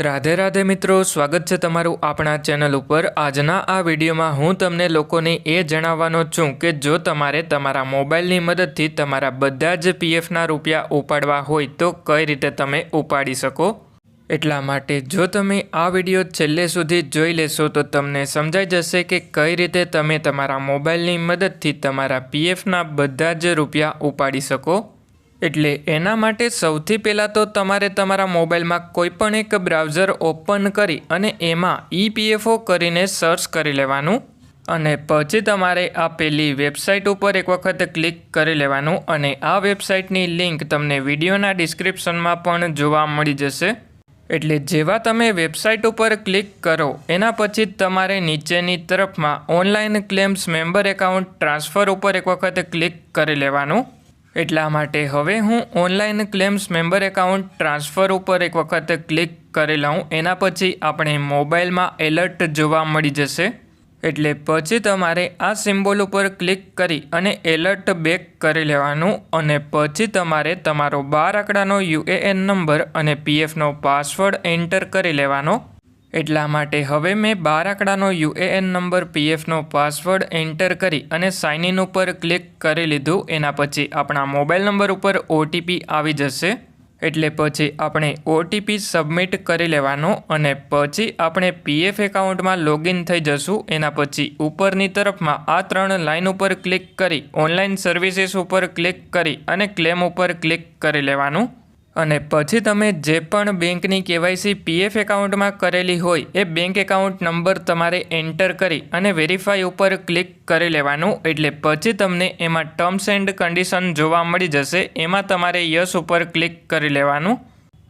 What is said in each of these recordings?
રાધે રાધે મિત્રો, સ્વાગત છે તમારું આપણા ચેનલ ઉપર. આજના આ વિડીયોમાં હું તમને લોકોને એ જણાવવાનો છું કે જો તમારે તમારા મોબાઈલની મદદથી તમારા બધા જ પીએફના રૂપિયા ઉપાડવા હોય, તો કઈ રીતે તમે ઉપાડી શકો? એટલા માટે જો તમે આ વીડિયો છેલ્લે સુધી જોઈ લેશો, તો તમને સમજાઈ જશે કે કઈ રીતે તમે તમારા મોબાઈલની મદદથી તમારા પીએફના બધા જ રૂપિયા ઉપાડી શકો. એટલે એના માટે સૌથી પહેલાં તો તમારે તમારા મોબાઈલમાં કોઈ પણ એક બ્રાઉઝર ઓપન કરી અને એમાં ઈપીએફઓ કરીને સર્ચ કરી લેવાનું અને પછી તમારે આપેલી વેબસાઇટ ઉપર એક વખત ક્લિક કરી લેવાનું અને આ વેબસાઇટની લિંક તમને વિડીયોના ડિસ્ક્રિપ્શનમાં પણ જોવા મળી જશે. એટલે જેવા તમે વેબસાઇટ ઉપર ક્લિક કરો, એના પછી તમારે નીચેની તરફમાં online claims member account transfer ઉપર એક વખત ક્લિક કરી લેવાનું. એટલા માટે હવે હું online claims member account transfer ઉપર એક વખત ક્લિક કરી લઉં. એના પછી આપણે મોબાઈલમાં એલર્ટ જોવા મળી જશે. એટલે પછી તમારે આ સિમ્બોલ ઉપર ક્લિક કરી અને એલર્ટ બેક કરી લેવાનું અને પછી તમારે તમારો બાર આંકડાનો યુએએન નંબર અને પીએફનો પાસવર્ડ એન્ટર કરી લેવાનો. એટલા માટે હવે મેં બાર આંકડાનો યુએએન નંબર, પીએફનો પાસવર્ડ એન્ટર કરી અને સાઇન ઇન ઉપર ક્લિક કરી લીધું. એના પછી આપણા મોબાઈલ નંબર ઉપર ઓટીપી આવી જશે. એટલે પછી આપણે ઓટીપી સબમિટ કરી લેવાનો અને પછી આપણે પીએફ એકાઉન્ટમાં લોગિન થઈ જશું. એના પછી ઉપરની તરફમાં આ ત્રણ લાઇન ઉપર ક્લિક કરી ઓનલાઈન સર્વિસીસ ઉપર ક્લિક કરી અને ક્લેમ ઉપર ક્લિક કરી લેવાનું. અને પછી તમે જે પણ બેંકની કેવાયસી પીએફ એકાઉન્ટમાં કરેલી હોય, એ બેંક એકાઉન્ટ નંબર તમારે એન્ટર કરી અને વેરીફાઈ ઉપર ક્લિક કરી લેવાનું. એટલે પછી તમને એમાં ટર્મ્સ એન્ડ કન્ડિશન જોવા મળી જશે. એમાં તમારે યસ ઉપર ક્લિક કરી લેવાનું.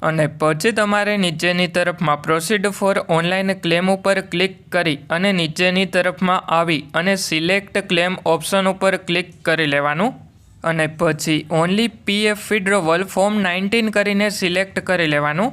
અને પછી તમારે નીચેની તરફમાં પ્રોસીડ ફોર ઓનલાઈન ક્લેમ ઉપર ક્લિક કરી અને નીચેની તરફમાં આવી અને સિલેક્ટ ક્લેમ ઓપ્શન ઉપર ક્લિક કરી લેવાનું. અને પછી only PF withdrawal form nineteen કરીને સિલેક્ટ કરી લેવાનું.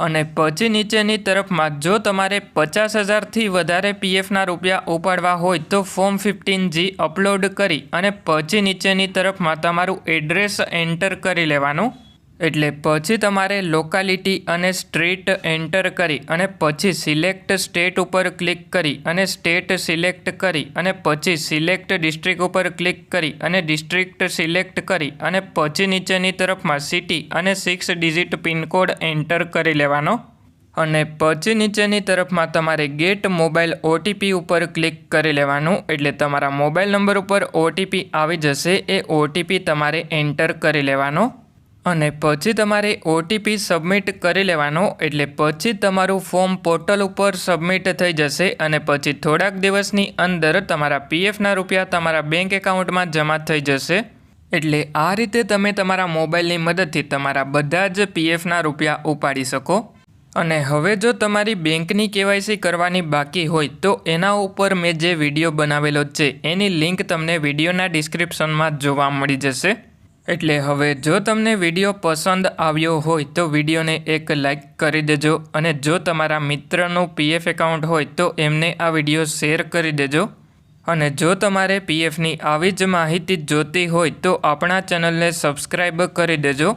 અને પછી નીચેની તરફમાં જો તમારે પચાસ હજારથી વધારે પીએફના રૂપિયા ઉપાડવા હોય તો ફોર્મ ફિફ્ટીન જી અપલોડ કરી અને પછી નીચેની તરફમાં તમારું એડ્રેસ એન્ટર કરી લેવાનું. એટલે પછી તમારે લોકાલિટી અને સ્ટ્રીટ એન્ટર કરી અને પછી સિલેક્ટ સ્ટેટ ઉપર ક્લિક કરી અને સ્ટેટ સિલેક્ટ કરી અને પછી સિલેક્ટ ડિસ્ટ્રિક્ટ ઉપર ક્લિક કરી અને ડિસ્ટ્રિક્ટ સિલેક્ટ કરી અને પછી નીચેની તરફમાં સિટી અને સિક્સ ડિજિટ પિનકોડ એન્ટર કરી લેવાનો. અને પછી નીચેની તરફમાં તમારે ગેટ મોબાઈલ ઓટીપી ઉપર ક્લિક કરી લેવાનું. એટલે તમારા મોબાઈલ નંબર ઉપર ઓટીપી આવી જશે, એ ઓટીપી તમારે એન્ટર કરી લેવાનો. અને પછી તમારે ઓટીપી સબમિટ કરી લેવાનો, એટલે પછી તમારું ફોર્મ પોર્ટલ ઉપર સબમિટ થઈ જશે અને પછી થોડાક દિવસની અંદર તમારા પીએફના રૂપિયા તમારા બેંક એકાઉન્ટમાં જમા થઈ જશે. એટલે આ રીતે તમે તમારા મોબાઈલની મદદથી તમારા બધા જ પીએફના રૂપિયા ઉપાડી શકો. અને હવે જો તમારી બેંકની કેવાયસી કરવાની બાકી હોય, તો એના ઉપર મેં જે વીડિયો બનાવેલો છે, એની લિંક તમને વિડીયોના ડિસ્ક્રિપ્શનમાં જોવા મળી જશે. એટલે હવે જો તમને વીડિયો પસંદ આવ્યો હોય તો વિડીયોને એક લાઈક કરી દેજો અને જો તમારા મિત્રનું પીએફ એકાઉન્ટ હોય તો એમને આ વીડિયો શેર કરી દેજો. અને જો તમારે પીએફની આવી જ માહિતી જોતી હોય તો આપણા ચેનલને સબસ્ક્રાઈબ કરી દેજો.